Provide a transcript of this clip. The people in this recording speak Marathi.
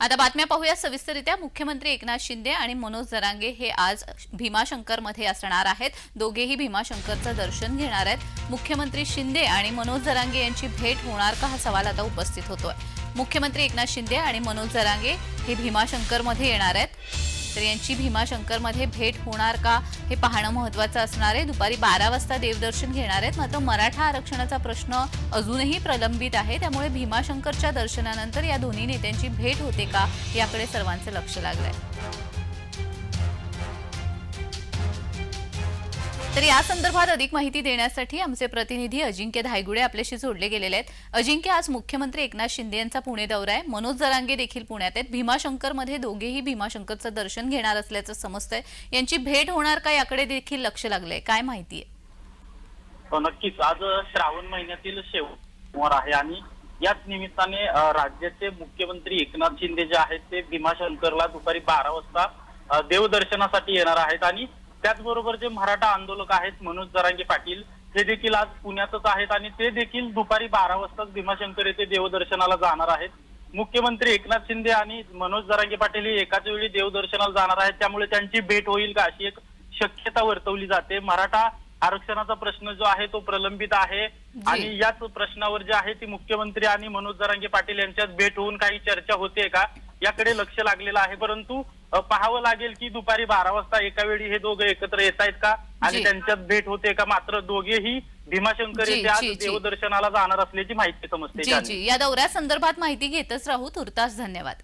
आता बातम्या पाहूया. सविस्तरित्या मुख्यमंत्री एकनाथ शिंदे आणि मनोज जरांगे हे आज भीमाशंकरमध्ये असणार आहेत. दोघेही भीमाशंकरचं दर्शन घेणार आहेत. मुख्यमंत्री शिंदे आणि मनोज जरांगे यांची भेट होणार का हा सवाल आता उपस्थित होतोय. मुख्यमंत्री एकनाथ शिंदे आणि मनोज जरांगे हे भीमाशंकरमध्ये येणार आहेत. तर यांची भीमाशंकरमध्ये भेट होणार का हे पाहणं महत्वाचं असणार आहे. दुपारी बारा वाजता देवदर्शन घेणार आहेत. मात्र मराठा आरक्षणाचा प्रश्न अजूनही प्रलंबित आहे. त्यामुळे भीमाशंकरच्या दर्शनानंतर या दोन्ही नेत्यांची भेट होते का याकडे सर्वांचं लक्ष लागलं आहे तर या संदर्भात अधिक माहिती देण्यासाठी आमचे प्रतिनिधी अजिंक्य धायगुडे आपल्याशी जोडले गेलेले आहेत. अजिंक्य आज मुख्यमंत्री एकनाथ शिंदे यांचा पुणे दौरा आहे. मनोज जरांगे देखील पुण्यात आहेत. भीमाशंकरमध्ये दोघेही भीमाशंकरचं दर्शन घेणार असल्याचं समजतंय. यांची भेट होणार का याकडे देखील लक्ष लागलंय. काय माहिती आहे? हो, नक्कीच. आज श्रावण महिन्यातील शेवटवार आहे आणि याच निमित्ताने राज्याचे मुख्यमंत्री एकनाथ शिंदे जे आहेत ते भीमाशंकरला दुपारी बारा वाजता देवदर्शनासाठी येणार आहेत आणि त्याचबरोबर जे मराठा आंदोलक आहेत मनोज जरांगे पाटील हे देखील आज पुण्यातच आहेत आणि ते देखील दुपारी बारा वाजताच भीमाशंकर येथे देवदर्शनाला जाणार आहेत. मुख्यमंत्री एकनाथ शिंदे आणि मनोज जरांगे पाटील हे एकाच वेळी देवदर्शनाला जाणार आहेत. त्यामुळे त्यांची भेट होईल का अशी एक शक्यता वर्तवली जाते. मराठा आरक्षणाचा प्रश्न जो आहे तो प्रलंबित आहे. आणि याच प्रश्नावर जे आहे ती मुख्यमंत्री आणि मनोज जरांगे पाटील यांच्यात भेट होऊन काही चर्चा होते का? याकडे लक्ष लागलेलं आहे. परंतु पाहावं लागेल की दुपारी बारा वाजता एका वेळी हे दोघे एकत्र येत आहेत का. आणि त्यांच्यात भेट होते का? मात्र दोघेही भीमाशंकर येथे आज. देवदर्शनाला जाणार असल्याची माहिती समजते या दौऱ्यासंदर्भात माहिती घेतच राहू. तुर्तास धन्यवाद.